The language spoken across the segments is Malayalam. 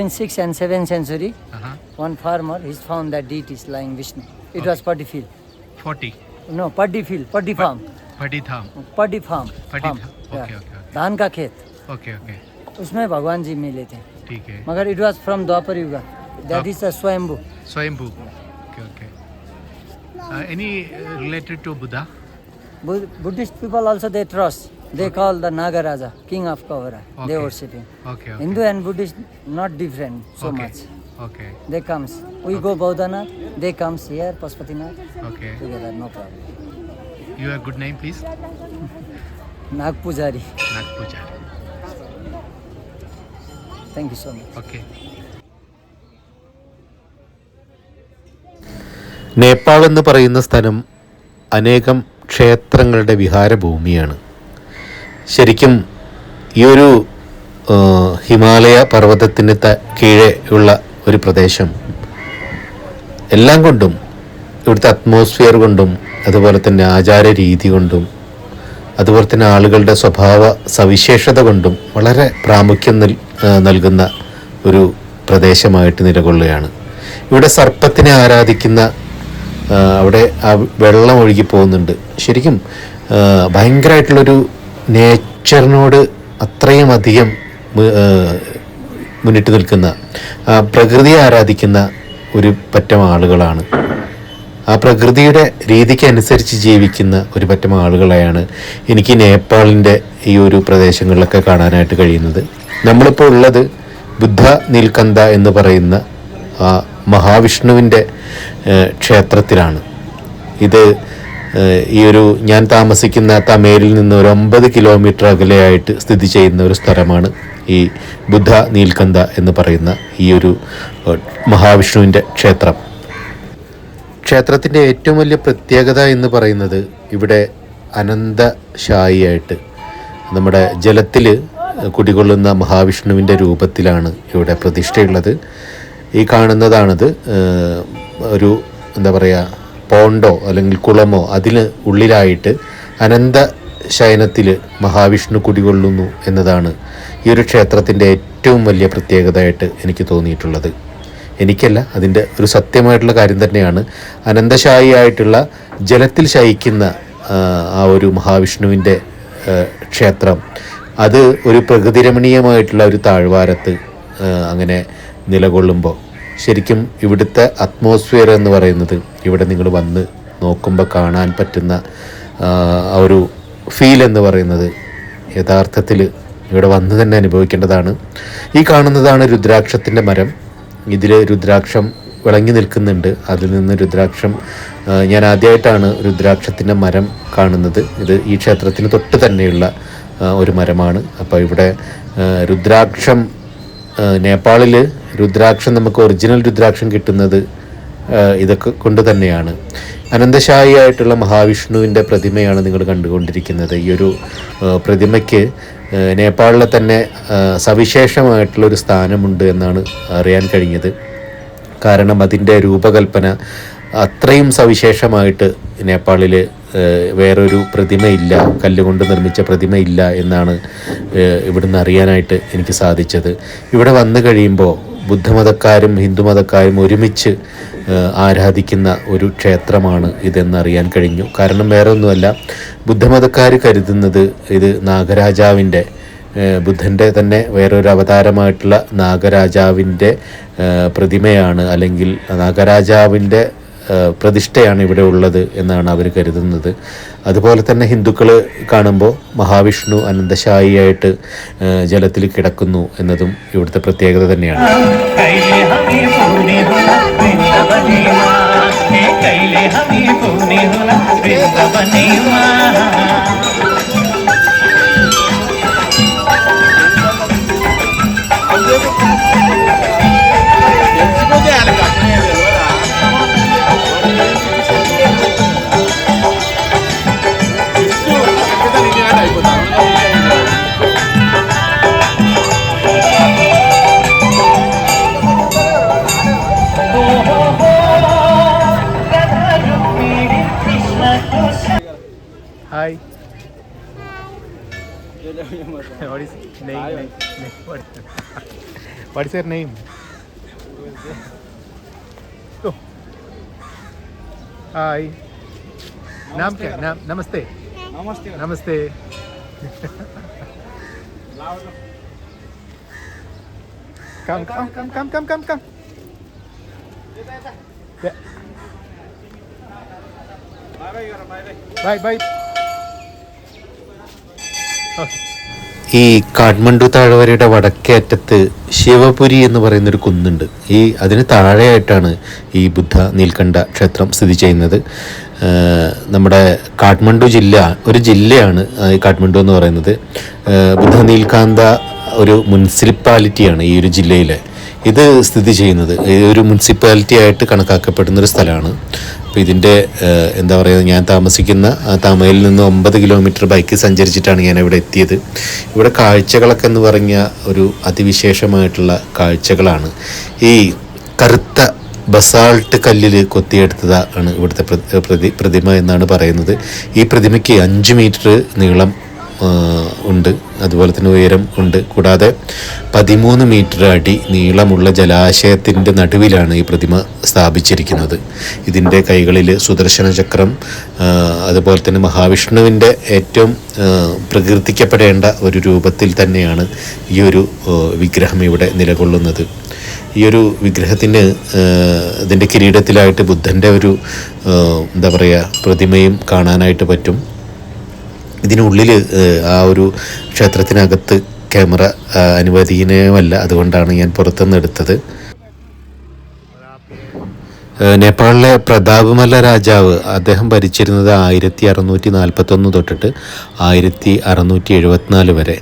In 6th and 7th century, Uh-huh. one farmer he's found that deities lying Vishnu. It okay. was paddy field. 40. No, paddy field, paddy farm. Paddy Dham. paddy farm. Paddy farm. farm. Okay, okay, okay. धान का खेत Okay, okay. उसमें भगवान जी मिले थे ठीक है मगर it was from Dwapar Yug हाँ। Is the Swayambhu Swayambhu. Okay, okay. Uh, any uh, related to Buddha? buddhist people also they trust they call the nagaraja king of kavara they Okay. worship him Okay, okay. hindu and buddhist not different so okay. much Okay, they comes we go Baudhanath they comes here Pashupatinath okay. together no problem Your good name, please? nag pujari Nag Pujari. thank you so much Okay. Nepal എന്ന് പറയുന്ന സ്ഥലം അനേകം ക്ഷേത്രങ്ങളുടെ വിഹാരഭൂമിയാണ് ശരിക്കും ഈ ഒരു ഹിമാലയ പർവതത്തിന് ത ഉള്ള ഒരു പ്രദേശം. എല്ലാം കൊണ്ടും ഇവിടുത്തെ അറ്റ്മോസ്ഫിയർ കൊണ്ടും അതുപോലെ തന്നെ ആചാര രീതി കൊണ്ടും അതുപോലെ തന്നെ ആളുകളുടെ സ്വഭാവ സവിശേഷത കൊണ്ടും വളരെ പ്രാമുഖ്യം നൽ നൽകുന്ന ഒരു പ്രദേശമായിട്ട് നിലകൊള്ളുകയാണ്. ഇവിടെ സർപ്പത്തിനെ ആരാധിക്കുന്ന അവിടെ ആ വെള്ളം ഒഴുകി പോകുന്നുണ്ട്. ശരിക്കും ഭയങ്കരമായിട്ടുള്ളൊരു നേച്ചറിനോട് അത്രയും അധികം മുന്നിട്ട് നിൽക്കുന്ന പ്രകൃതിയെ ആരാധിക്കുന്ന ഒരു പറ്റം ആളുകളാണ്. ആ പ്രകൃതിയുടെ രീതിക്ക് അനുസരിച്ച് ജീവിക്കുന്ന ഒരു പറ്റം ആളുകളെയാണ് എനിക്ക് നേപ്പാളിന്റെ ഈ ഒരു പ്രദേശങ്ങളിലൊക്കെ കാണാനായിട്ട് കഴിയുന്നത്. നമ്മളിപ്പോൾ ഉള്ളത് ബുദ്ധ നീൽക്കന്ത എന്ന് പറയുന്ന ആ മഹാവിഷ്ണുവിന്റെ ക്ഷേത്രത്തിലാണ്. ഇത് ഈ ഒരു ഞാൻ താമസിക്കുന്ന തമേലിൽ നിന്ന് ഒരു ഒമ്പത് കിലോമീറ്റർ അകലെയായിട്ട് സ്ഥിതി ചെയ്യുന്ന ഒരു സ്ഥലമാണ് ഈ ബുദ്ധ നീൽക്കന്ത എന്ന് പറയുന്ന ഈ ഒരു മഹാവിഷ്ണുവിന്റെ ക്ഷേത്രം. ക്ഷേത്രത്തിന്റെ ഏറ്റവും വലിയ പ്രത്യേകത എന്ന് പറയുന്നത് ഇവിടെ അനന്തശായിയായിട്ട് നമ്മുടെ ജലത്തിൽ കുടികൊള്ളുന്ന മഹാവിഷ്ണുവിന്റെ രൂപത്തിലാണ് ഇവിടെ പ്രതിഷ്ഠയുള്ളത്. ഈ കാണുന്നതാണത് ഒരു എന്താ പറയുക പോണ്ടോ അല്ലെങ്കിൽ കുളമോ അതിന് ഉള്ളിലായിട്ട് അനന്ത ശയനത്തിൽ മഹാവിഷ്ണു കുടികൊള്ളുന്നു എന്നതാണ് ഈ ഒരു ക്ഷേത്രത്തിന്റെ ഏറ്റവും വലിയ പ്രത്യേകതയായിട്ട് എനിക്ക് തോന്നിയിട്ടുള്ളത്. എനിക്കല്ല അതിന്റെ ഒരു സത്യമായിട്ടുള്ള കാര്യം തന്നെയാണ്. അനന്തശായിയായിട്ടുള്ള ജലത്തിൽ ശയിക്കുന്ന ആ, ഒരു മഹാവിഷ്ണുവിന്റെ ക്ഷേത്രം. അത് ഒരു പ്രകൃതിരമണീയമായിട്ടുള്ള ഒരു താഴ്വാരത്ത് അങ്ങനെ നിലകൊള്ളുമ്പോൾ ശരിക്കും ഇവിടുത്തെ അറ്റ്മോസ്ഫിയർ എന്ന് പറയുന്നത് ഇവിടെ നിങ്ങൾ വന്ന് നോക്കുമ്പോൾ കാണാൻ പറ്റുന്ന ആ, ഒരു ഫീൽ എന്ന് പറയുന്നത് യഥാർത്ഥത്തിൽ ഇവിടെ വന്ന് തന്നെ അനുഭവിക്കേണ്ടതാണ്. ഈ കാണുന്നതാണ് രുദ്രാക്ഷത്തിന്റെ മരം. ഇതിൽ രുദ്രാക്ഷം വിളങ്ങി നിൽക്കുന്നുണ്ട്. അതിൽ നിന്ന് രുദ്രാക്ഷം ഞാൻ ആദ്യമായിട്ടാണ് രുദ്രാക്ഷത്തിന്റെ മരം കാണുന്നത്. ഇത് ഈ ക്ഷേത്രത്തിന് തൊട്ട് തന്നെയുള്ള ഒരു മരമാണ്. അപ്പോൾ ഇവിടെ രുദ്രാക്ഷം നേപ്പാളിൽ രുദ്രാക്ഷം നമുക്ക് ഒറിജിനൽ രുദ്രാക്ഷം കിട്ടുന്നത് ഇതൊക്കെ കൊണ്ട് തന്നെയാണ്. അനന്തശായി ആയിട്ടുള്ള മഹാവിഷ്ണുവിന്റെ പ്രതിമയാണ് നിങ്ങൾ കണ്ടുകൊണ്ടിരിക്കുന്നത്. ഈ ഒരു പ്രതിമയ്ക്ക് നേപ്പാളിലെ തന്നെ സവിശേഷമായിട്ടുള്ളൊരു സ്ഥാനമുണ്ട് എന്നാണ് അറിയാൻ കഴിഞ്ഞത്. കാരണം അതിന്റെ രൂപകൽപ്പന അത്രയും സവിശേഷമായിട്ട് നേപ്പാളിൽ വേറൊരു പ്രതിമയില്ല കല്ലുകൊണ്ട് നിർമ്മിച്ച പ്രതിമയില്ല എന്നാണ് ഇവിടുന്ന് അറിയാനായിട്ട് എനിക്ക് സാധിച്ചത്. ഇവിടെ വന്നു കഴിയുമ്പോൾ ബുദ്ധമതക്കാരും ഹിന്ദുമതക്കാരും ഒരുമിച്ച് ആരാധിക്കുന്ന ഒരു ക്ഷേത്രമാണ് ഇതെന്നറിയാൻ കഴിഞ്ഞു. കാരണം വേറെ ഒന്നുമല്ല ബുദ്ധമതക്കാർ കരുതുന്നത് ഇത് നാഗരാജാവിന്റെ ബുദ്ധന്റെ തന്നെ വേറൊരു അവതാരമായിട്ടുള്ള നാഗരാജാവിന്റെ പ്രതിമയാണ്. അല്ലെങ്കിൽ നാഗരാജാവിന്റെ പ്രതിഷ്ഠയാണ് ഇവിടെ ഉള്ളത് എന്നാണ് അവർ കരുതുന്നത്. അതുപോലെ തന്നെ ഹിന്ദുക്കൾ കാണുമ്പോൾ മഹാവിഷ്ണു അനന്തശായിയായിട്ട് ജലത്തിൽ കിടക്കുന്നു എന്നതും ഇവിടുത്തെ പ്രത്യേകത തന്നെയാണ്. കൈലേ ഹമീ പൂർണിഹുല what is name? name, what, what is her name? Oh. Hi. नाम क्या नाम namaste namaste namaste come come come come come come come bye bye bye bye ഈ കാഠ്മണ്ഡു താഴ്വരയുടെ വടക്കേ അറ്റത്ത് ശിവപുരി എന്ന് പറയുന്നൊരു കുന്നുണ്ട്. ഈ അതിന് താഴെയായിട്ടാണ് ഈ ബുദ്ധ നീൽക്കണ്ഠ ക്ഷേത്രം സ്ഥിതി ചെയ്യുന്നത്. നമ്മുടെ കാഠ്മണ്ഡു ജില്ല ഒരു ജില്ലയാണ് ഈ കാഠ്മണ്ഡു എന്ന് പറയുന്നത്. ബുദ്ധ നീൽക്കാന്ത ഒരു മുനിസിപ്പാലിറ്റിയാണ് ഈ ഒരു ജില്ലയിലെ. ഇത് സ്ഥിതി ചെയ്യുന്നത്. ഒരു മുനിസിപ്പാലിറ്റി ആയിട്ട് കണക്കാക്കപ്പെടുന്ന ഒരു സ്ഥലമാണ് അപ്പോൾ ഇതിന്റെ എന്താ പറയുക ഞാൻ താമസിക്കുന്ന തമയിൽ നിന്ന് ഒമ്പത് കിലോമീറ്റർ ബൈക്ക് സഞ്ചരിച്ചിട്ടാണ് ഞാൻ ഇവിടെ എത്തിയത്. ഇവിടെ കാഴ്ചകളൊക്കെ എന്ന് പറഞ്ഞ ഒരു അതിവിശേഷമായിട്ടുള്ള കാഴ്ചകളാണ്. ഈ കറുത്ത ബസാൾട്ട് കല്ലിൽ കൊത്തിയെടുത്തതാണ് ഇവിടുത്തെ പ്രതി പ്രതിമ എന്നാണ് പറയുന്നത്. ഈ പ്രതിമയ്ക്ക് അഞ്ച് മീറ്റർ നീളം ഉണ്ട്. അതുപോലെ തന്നെ ഉയരം ഉണ്ട്. കൂടാതെ പതിമൂന്ന് മീറ്റർ അടി നീളമുള്ള ജലാശയത്തിന്റെ നടുവിലാണ് ഈ പ്രതിമ സ്ഥാപിച്ചിരിക്കുന്നത്. ഇതിന്റെ കൈകളിൽ സുദർശന ചക്രം അതുപോലെ തന്നെ മഹാവിഷ്ണുവിന്റെ ഏറ്റവും പ്രകീർത്തിക്കപ്പെടേണ്ട ഒരു രൂപത്തിൽ തന്നെയാണ് ഈ ഒരു വിഗ്രഹം ഇവിടെ നിലകൊള്ളുന്നത്. ഈ ഒരു വിഗ്രഹത്തിന് ഇതിന്റെ കിരീടത്തിലായിട്ട് ബുദ്ധന്റെ ഒരു എന്താ പറയുക പ്രതിമയും കാണാനായിട്ട് പറ്റും. ഇതിനുള്ളിൽ ആ ഒരു ക്ഷേത്രത്തിനകത്ത് ക്യാമറ അനുവദനീയമല്ല. അതുകൊണ്ടാണ് ഞാൻ പുറത്തുനിന്ന് എടുത്തത്. നേപ്പാളിലെ പ്രതാപമല്ല രാജാവ് അദ്ദേഹം ഭരിച്ചിരുന്നത് ആയിരത്തി അറുന്നൂറ്റി നാൽപ്പത്തൊന്ന് തൊട്ടിട്ട് ആയിരത്തി അറുന്നൂറ്റി എഴുപത്തിനാല് വരെ.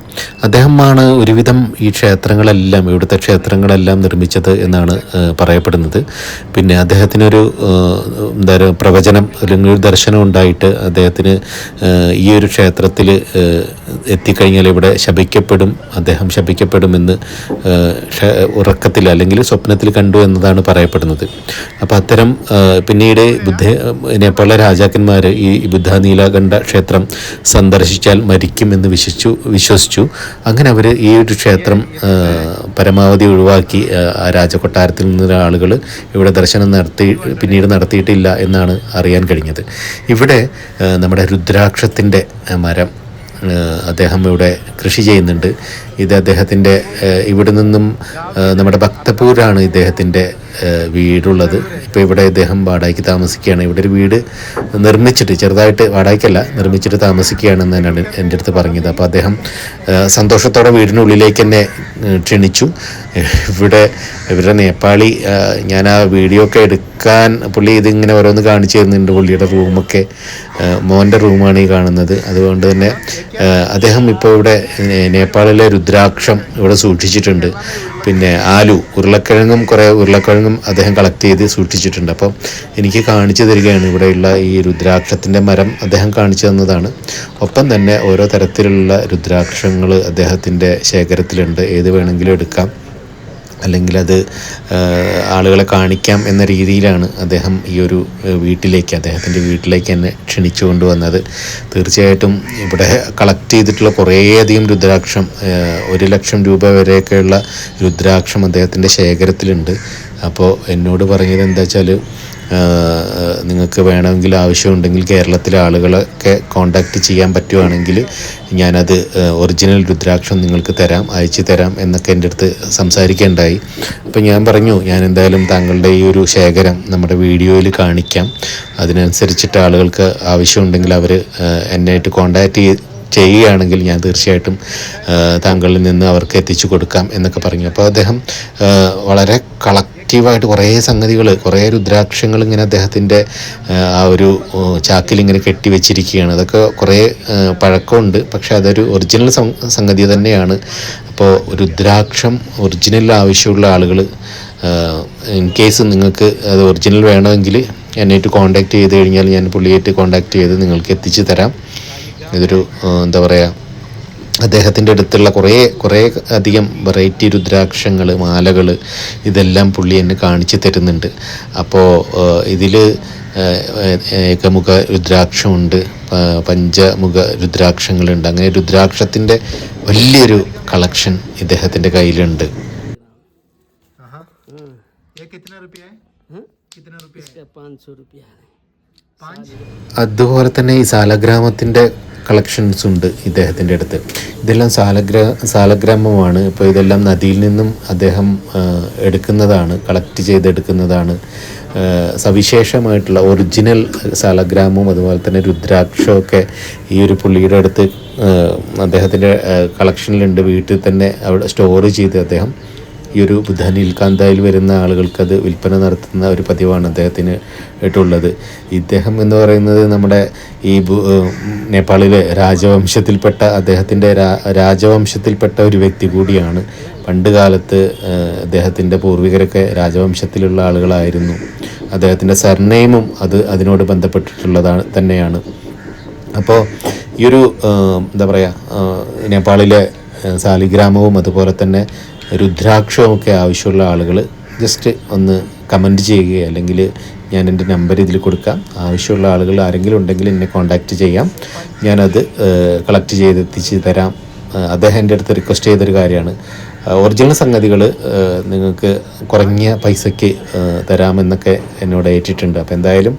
അദ്ദേഹമാണ് ഒരുവിധം ഈ ക്ഷേത്രങ്ങളെല്ലാം ഇവിടുത്തെ ക്ഷേത്രങ്ങളെല്ലാം നിർമ്മിച്ചത് എന്നാണ് പറയപ്പെടുന്നത്. പിന്നെ അദ്ദേഹത്തിനൊരു പ്രവചനം അല്ലെങ്കിൽ ഒരു ദർശനം ഉണ്ടായിട്ട് അദ്ദേഹത്തിന് ഈ ഒരു ക്ഷേത്രത്തിൽ എത്തിക്കഴിഞ്ഞാൽ ഇവിടെ ശപിക്കപ്പെടും അദ്ദേഹം ശപിക്കപ്പെടുമെന്ന് ഉറക്കത്തിൽ അല്ലെങ്കിൽ സ്വപ്നത്തിൽ കണ്ടു എന്നതാണ് പറയപ്പെടുന്നത്. അപ്പോൾ അത്തരം ഏഹ് പിന്നീട് ബുദ്ധ നേപ്പാള രാജാക്കന്മാർ ഈ ബുദ്ധ നീലകണ്ഠ ക്ഷേത്രം സന്ദർശിച്ചാൽ മരിക്കും എന്ന് വിശ്വസിച്ചു വിശ്വസിച്ചു. അങ്ങനെ അവർ ഈ ഒരു ക്ഷേത്രം പരമാവധി ഒഴിവാക്കി ആ രാജകൊട്ടാരത്തിൽ നിന്നുള്ള ആളുകൾ ഇവിടെ ദർശനം നടത്തി പിന്നീട് നടത്തിയിട്ടില്ല എന്നാണ് അറിയാൻ കഴിഞ്ഞത്. ഇവിടെ നമ്മുടെ രുദ്രാക്ഷത്തിന്റെ മരം അദ്ദേഹം ഇവിടെ കൃഷി ചെയ്യുന്നുണ്ട്. ഇത് അദ്ദേഹത്തിന്റെ ഇവിടെ നിന്നും നമ്മുടെ ഭക്തപൂരാണ് ഇദ്ദേഹത്തിന്റെ വീടുള്ളത്. ഇപ്പോൾ ഇവിടെ ഇദ്ദേഹം വാടകയ്ക്ക് താമസിക്കുകയാണ്. ഇവിടെ ഒരു വീട് നിർമ്മിച്ചിട്ട് ചെറുതായിട്ട് വാടകയ്ക്കല്ല നിർമ്മിച്ചിട്ട് താമസിക്കുകയാണെന്ന് തന്നെയാണ് എന്റെ അടുത്ത് പറഞ്ഞത്. അപ്പോൾ അദ്ദേഹം സന്തോഷത്തോടെ വീടിനുള്ളിലേക്ക് എന്നെ ക്ഷണിച്ചു. ഇവിടെ ഇവരുടെ നേപ്പാളി ഞാൻ ആ വീഡിയോ ഒക്കെ എടുക്കാൻ പുള്ളി ഇതിങ്ങനെ ഓരോന്ന് കാണിച്ചു തരുന്നുണ്ട്. പുള്ളിയുടെ റൂമൊക്കെ മോന്റെ റൂമാണ് ഈ കാണുന്നത്. അതുകൊണ്ട് തന്നെ അദ്ദേഹം ഇപ്പോൾ ഇവിടെ നേപ്പാളിലെ രുദ്രാക്ഷം ഇവിടെ സൂക്ഷിച്ചിട്ടുണ്ട്. പിന്നെ ആലു ഉരുളക്കിഴങ്ങും കുറേ ഉരുളക്കിഴങ്ങും അദ്ദേഹം കളക്ട് ചെയ്ത് സൂക്ഷിച്ചിട്ടുണ്ട്. അപ്പം എനിക്ക് കാണിച്ചു തരികയാണ് ഇവിടെയുള്ള ഈ രുദ്രാക്ഷത്തിന്റെ മരം അദ്ദേഹം കാണിച്ചു തന്നതാണ്. ഒപ്പം തന്നെ ഓരോ തരത്തിലുള്ള രുദ്രാക്ഷങ്ങൾ അദ്ദേഹത്തിന്റെ ശേഖരത്തിലുണ്ട്. ഏത് വേണമെങ്കിലും എടുക്കാം. അല്ലെങ്കിൽ അത് ആളുകളെ കാണിക്കാം എന്ന രീതിയിലാണ് അദ്ദേഹം ഈ ഒരു വീട്ടിലേക്ക് അദ്ദേഹത്തിന്റെ വീട്ടിലേക്ക് എന്നെ ക്ഷണിച്ചു കൊണ്ടുവന്നത്. തീർച്ചയായിട്ടും ഇവിടെ കളക്ട് ചെയ്തിട്ടുള്ള കുറേയധികം രുദ്രാക്ഷം ഒരു ലക്ഷം രൂപ വരെയൊക്കെയുള്ള രുദ്രാക്ഷം അദ്ദേഹത്തിന്റെ ശേഖരത്തിലുണ്ട്. അപ്പോൾ എന്നോട് പറഞ്ഞത് എന്താ വെച്ചാൽ നിങ്ങൾക്ക് വേണമെങ്കിൽ ആവശ്യമുണ്ടെങ്കിൽ കേരളത്തിലെ ആളുകളൊക്കെ കോണ്ടാക്ട് ചെയ്യാൻ പറ്റുവാണെങ്കിൽ ഞാനത് ഒറിജിനൽ രുദ്രാക്ഷം നിങ്ങൾക്ക് തരാം അയച്ചു തരാം എന്നൊക്കെ എന്റെ അടുത്ത് സംസാരിക്കേണ്ടായി. അപ്പോൾ ഞാൻ പറഞ്ഞു ഞാൻ എന്തായാലും താങ്കളുടെ ഈ ഒരു ശേഖരം നമ്മുടെ വീഡിയോയിൽ കാണിക്കാം. അതിനനുസരിച്ചിട്ട് ആളുകൾക്ക് ആവശ്യമുണ്ടെങ്കിൽ അവർ എന്നെയായിട്ട് കോണ്ടാക്ട് ചെയ്ത് ചെയ്യുകയാണെങ്കിൽ ഞാൻ തീർച്ചയായിട്ടും താങ്കളിൽ നിന്ന് അവർക്ക് എത്തിച്ചു കൊടുക്കാം എന്നൊക്കെ പറഞ്ഞു. അപ്പോൾ അദ്ദേഹം വളരെ വളരെ കളക്റ്റീവായിട്ട് കുറേ സംഗതികൾ കുറേ രുദ്രാക്ഷങ്ങൾ ഇങ്ങനെ അദ്ദേഹത്തിന്റെ ആ, ഒരു ചാക്കിൽ ഇങ്ങനെ കെട്ടി വെച്ചിരിക്കുകയാണ്. അതൊക്കെ കുറേ പഴക്കമുണ്ട്. പക്ഷെ അതൊരു ഒറിജിനൽ സംഗതി തന്നെയാണ്. അപ്പോൾ രുദ്രാക്ഷം ഒറിജിനൽ ആവശ്യമുള്ള ആളുകൾ ഇൻ കേസ് നിങ്ങൾക്ക് അത് ഒറിജിനൽ വേണമെങ്കിൽ എന്നെയായിട്ട് കോണ്ടാക്ട് ചെയ്ത് കഴിഞ്ഞാൽ ഞാൻ പുള്ളിയായിട്ട് കോണ്ടാക്ട് ചെയ്ത് നിങ്ങൾക്ക് എത്തിച്ചു തരാം. ഇതൊരു എന്താ പറയുക അദ്ദേഹത്തിന്റെ അടുത്തുള്ള കുറേ കുറേ അധികം വെറൈറ്റി രുദ്രാക്ഷങ്ങൾ മാലകൾ ഇതെല്ലാം പുള്ളി എന്നെ കാണിച്ചു തരുന്നുണ്ട്. അപ്പോൾ ഇതിൽ ഏകമുഖ രുദ്രാക്ഷമുണ്ട് പഞ്ചമുഖ രുദ്രാക്ഷങ്ങളുണ്ട്. അങ്ങനെ രുദ്രാക്ഷത്തിന്റെ വലിയൊരു കളക്ഷൻ ഇദ്ദേഹത്തിന്റെ കയ്യിലുണ്ട്. അതുപോലെ തന്നെ ഈ സാലഗ്രാമത്തിന്റെ കളക്ഷൻസ് ഉണ്ട് ഇദ്ദേഹത്തിന്റെ അടുത്ത്. ഇതെല്ലാം സാലഗ്ര സാലഗ്രാമമാണ്. ഇപ്പോൾ ഇതെല്ലാം നദിയിൽ നിന്നും അദ്ദേഹം എടുക്കുന്നതാണ് കളക്ട് ചെയ്തെടുക്കുന്നതാണ്. സവിശേഷമായിട്ടുള്ള ഒറിജിനൽ സാലഗ്രാമവും അതുപോലെ തന്നെ രുദ്രാക്ഷമൊക്കെ ഈ ഒരു പുള്ളിയുടെ അടുത്ത് അദ്ദേഹത്തിന്റെ കളക്ഷനിലുണ്ട് വീട്ടിൽ തന്നെ അവിടെ സ്റ്റോർ ചെയ്ത് അദ്ദേഹം ഈ ഒരു ബുദ്ധ നീൽകാന്തായിൽ വരുന്ന ആളുകൾക്ക് അത് വിൽപ്പന നടത്തുന്ന ഒരു പതിവാണ് അദ്ദേഹത്തിന് ഇട്ടുള്ളത് ഇദ്ദേഹം എന്ന് പറയുന്നത് നമ്മുടെ ഈ നേപ്പാളിലെ രാജവംശത്തിൽപ്പെട്ട അദ്ദേഹത്തിന്റെ രാജവംശത്തിൽപ്പെട്ട ഒരു വ്യക്തി കൂടിയാണ്. പണ്ട് കാലത്ത് അദ്ദേഹത്തിന്റെ പൂർവികരൊക്കെ രാജവംശത്തിലുള്ള ആളുകളായിരുന്നു. അദ്ദേഹത്തിന്റെ സർനെയിമും അത് അതിനോട് ബന്ധപ്പെട്ടിട്ടുള്ളതാണ് തന്നെയാണ്. അപ്പോൾ ഈ ഒരു എന്താ പറയുക നേപ്പാളിലെ സാലിഗ്രാമവും അതുപോലെ തന്നെ രുദ്രാക്ഷവും ഒക്കെ ആവശ്യമുള്ള ആളുകൾ ജസ്റ്റ് ഒന്ന് കമന്റ് ചെയ്യുക അല്ലെങ്കിൽ ഞാൻ എന്റെ നമ്പർ ഇതിൽ കൊടുക്കാം. ആവശ്യമുള്ള ആളുകൾ ആരെങ്കിലും ഉണ്ടെങ്കിൽ എന്നെ കോൺടാക്റ്റ് ചെയ്യാം. ഞാനത് കളക്ട് ചെയ്ത് എത്തിച്ച് തരാം. അദ്ദേഹം എന്റെ അടുത്ത് റിക്വസ്റ്റ് ചെയ്തൊരു കാര്യമാണ്. ഒറിജിനൽ സംഗതികൾ നിങ്ങൾക്ക് കുറഞ്ഞ പൈസയ്ക്ക് തരാമെന്നൊക്കെ എന്നോട് ഏറ്റിട്ടുണ്ട്. അപ്പോൾ എന്തായാലും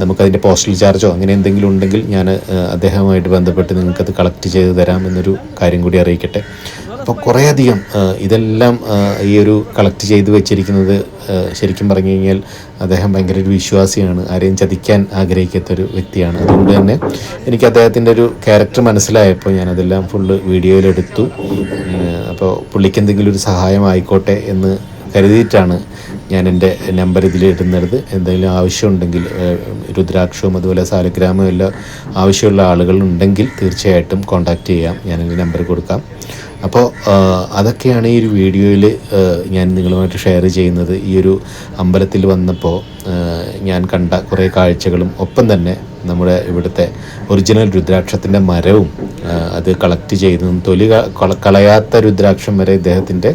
നമുക്കതിന്റെ പോസ്റ്റൽ ചാർജോ അങ്ങനെ എന്തെങ്കിലും ഉണ്ടെങ്കിൽ ഞാൻ അദ്ദേഹവുമായിട്ട് ബന്ധപ്പെട്ട് നിങ്ങൾക്കത് കളക്ട് ചെയ്ത് തരാം എന്നൊരു കാര്യം കൂടി അറിയിക്കട്ടെ. അപ്പോൾ കുറേയധികം ഇതെല്ലാം ഈ ഒരു കളക്ട് ചെയ്ത് വെച്ചിരിക്കുന്നത് ശരിക്കും പറഞ്ഞു കഴിഞ്ഞാൽ അദ്ദേഹം ഭയങ്കര ഒരു വിശ്വാസിയാണ്. ആരെയും ചതിക്കാൻ ആഗ്രഹിക്കാത്ത ഒരു വ്യക്തിയാണ്. അതുകൊണ്ട് തന്നെ എനിക്ക് അദ്ദേഹത്തിന്റെ ഒരു ക്യാരക്ടർ മനസ്സിലായപ്പോൾ ഞാനതെല്ലാം ഫുള്ള് വീഡിയോയിലെടുത്തു അപ്പോൾ പുള്ളിക്ക് എന്തെങ്കിലും ഒരു സഹായം ആയിക്കോട്ടെ എന്ന് കരുതിയിട്ടാണ് ഞാൻ എന്റെ നമ്പർ ഇതിൽ ഇടുന്നത്. എന്തെങ്കിലും ആവശ്യമുണ്ടെങ്കിൽ രുദ്രാക്ഷവും അതുപോലെ സാലഗ്രാമവും എല്ലാം ആവശ്യമുള്ള ആളുകളുണ്ടെങ്കിൽ തീർച്ചയായിട്ടും കോൺടാക്റ്റ് ചെയ്യാം. ഞാൻ എന്റെ നമ്പർ കൊടുക്കാം. അപ്പോൾ അതൊക്കെയാണ് ഈ ഒരു വീഡിയോയിൽ ഞാൻ നിങ്ങളുമായിട്ട് ഷെയർ ചെയ്യുന്നത്. ഈ ഒരു അമ്പലത്തിൽ വന്നപ്പോൾ ഞാൻ കണ്ട കുറേ കാഴ്ചകളും ഒപ്പം തന്നെ നമ്മുടെ ഇവിടുത്തെ ഒറിജിനൽ രുദ്രാക്ഷത്തിന്റെ മരവും അത് കളക്ട് ചെയ്തതും തൊലി കളയാത്ത രുദ്രാക്ഷം വരെ ഇദ്ദേഹത്തിന്റെ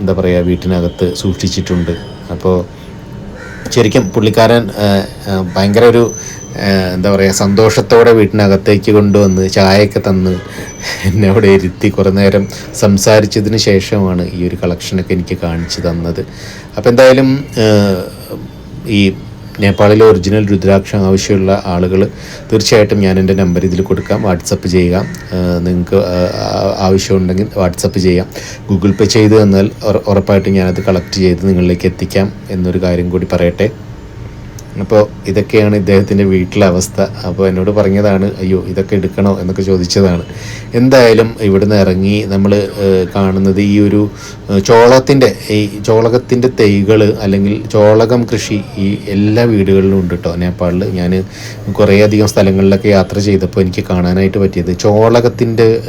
എന്താ പറയുക വീട്ടിനകത്ത് സൂക്ഷിച്ചിട്ടുണ്ട്. അപ്പോൾ ശരിക്കും പുള്ളിക്കാരൻ ഭയങ്കര ഒരു എന്താ പറയുക സന്തോഷത്തോടെ വീട്ടിനകത്തേക്ക് കൊണ്ടുവന്ന് ചായയൊക്കെ തന്ന് എന്നെ അവിടെ ഇരുത്തി കുറേ നേരം സംസാരിച്ചതിന് ശേഷമാണ് ഈ ഒരു കളക്ഷനൊക്കെ എനിക്ക് കാണിച്ചു തന്നത്. അപ്പോൾ എന്തായാലും ഈ നേപ്പാളിലെ ഒറിജിനൽ രുദ്രാക്ഷം ആവശ്യമുള്ള ആളുകൾ തീർച്ചയായിട്ടും ഞാൻ എന്റെ നമ്പർ ഇതിൽ കൊടുക്കാം. വാട്സപ്പ് ചെയ്യുക നിങ്ങൾക്ക് ആവശ്യമുണ്ടെങ്കിൽ വാട്സപ്പ് ചെയ്യാം. ഗൂഗിൾ പേ ചെയ്ത് തന്നാൽ ഉറ- ഉറപ്പായിട്ടും ഞാനത് കളക്ട് ചെയ്ത് നിങ്ങളിലേക്ക് എത്തിക്കാം എന്നൊരു കാര്യം കൂടി പറയട്ടെ. അപ്പോൾ ഇതൊക്കെയാണ് ഇദ്ദേഹത്തിന്റെ വീട്ടിലെ അവസ്ഥ. അപ്പോൾ എന്നോട് പറഞ്ഞതാണ് അയ്യോ ഇതൊക്കെ എടുക്കണോ? എന്നൊക്കെ ചോദിച്ചതാണ്. എന്തായാലും ഇവിടുന്ന് ഇറങ്ങി നമ്മൾ കാണുന്നത് ഈ ഒരു ചോളത്തിന്റെ ഈ ചോളകത്തിന്റെ തൈകൾ അല്ലെങ്കിൽ ചോളകം കൃഷി ഈ എല്ലാ വീടുകളിലും ഉണ്ട് കേട്ടോ നേപ്പാളിൽ ഞാൻ കുറേയധികം സ്ഥലങ്ങളിലൊക്കെ യാത്ര ചെയ്തപ്പോൾ എനിക്ക് കാണാനായിട്ട് പറ്റിയത് ചോളകത്തിന്റെ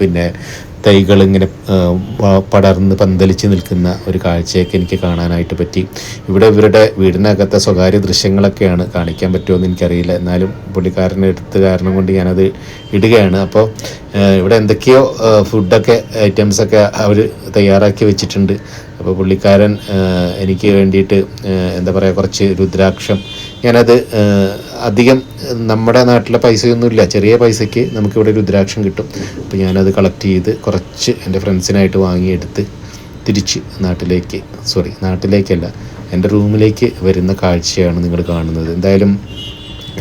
പിന്നെ തൈകൾ ഇങ്ങനെ പടർന്ന് പന്തലിച്ച് നിൽക്കുന്ന ഒരു കാഴ്ചയൊക്കെ എനിക്ക് കാണാനായിട്ട് പറ്റി. ഇവിടെ ഇവരുടെ വീടിനകത്തെ സ്വകാര്യ ദൃശ്യങ്ങളൊക്കെയാണ് കാണിക്കാൻ പറ്റുമോ എന്ന് എനിക്കറിയില്ല. എന്നാലും പുള്ളിക്കാരന്റെ എടുത്ത് കാരണം കൊണ്ട് ഞാനത് ഇടുകയാണ്. അപ്പോൾ ഇവിടെ എന്തൊക്കെയോ ഫുഡൊക്കെ ഐറ്റംസൊക്കെ അവർ തയ്യാറാക്കി വെച്ചിട്ടുണ്ട്. അപ്പോൾ പുള്ളിക്കാരൻ എനിക്ക് വേണ്ടിയിട്ട് എന്താ പറയുക കുറച്ച് രുദ്രാക്ഷം ഞാനത് അധികം നമ്മുടെ നാട്ടിലെ പൈസയൊന്നുമില്ല. ചെറിയ പൈസയ്ക്ക് നമുക്കിവിടെ രുദ്രാക്ഷം കിട്ടും. അപ്പോൾ ഞാനത് കളക്ട് ചെയ്ത് കുറച്ച് എന്റെ ഫ്രണ്ട്സിനായിട്ട് വാങ്ങിയെടുത്ത് തിരിച്ച് നാട്ടിലേക്ക് സോറി നാട്ടിലേക്കല്ല എന്റെ റൂമിലേക്ക് വരുന്ന കാഴ്ചയാണ് നിങ്ങൾ കാണുന്നത്. എന്തായാലും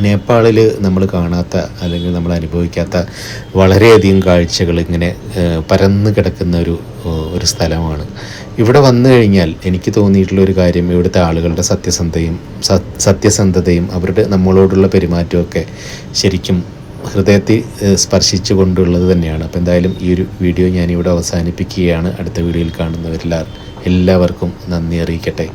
നേപ്പാളിൽ നമ്മൾ കാണാത്ത അല്ലെങ്കിൽ നമ്മൾ അനുഭവിക്കാത്ത വളരെയധികം കാഴ്ചകൾ ഇങ്ങനെ പരന്ന് കിടക്കുന്ന ഒരു ഒരു സ്ഥലമാണ്. ഇവിടെ വന്നു കഴിഞ്ഞാൽ എനിക്ക് തോന്നിയിട്ടുള്ള ഒരു കാര്യം ഇവിടുത്തെ ആളുകളുടെ സത്യസന്ധതയും സത്യസന്ധതയും അവരുടെ നമ്മളോടുള്ള പെരുമാറ്റമൊക്കെ ശരിക്കും ഹൃദയത്തിൽ സ്പർശിച്ചു കൊണ്ടുള്ളത് തന്നെയാണ്. അപ്പോൾ എന്തായാലും ഈ ഒരു വീഡിയോ ഞാനിവിടെ അവസാനിപ്പിക്കുകയാണ്. അടുത്ത വീഡിയോയിൽ കാണുന്നവരെല്ലാ എല്ലാവർക്കും നന്ദി അറിയിക്കട്ടെ.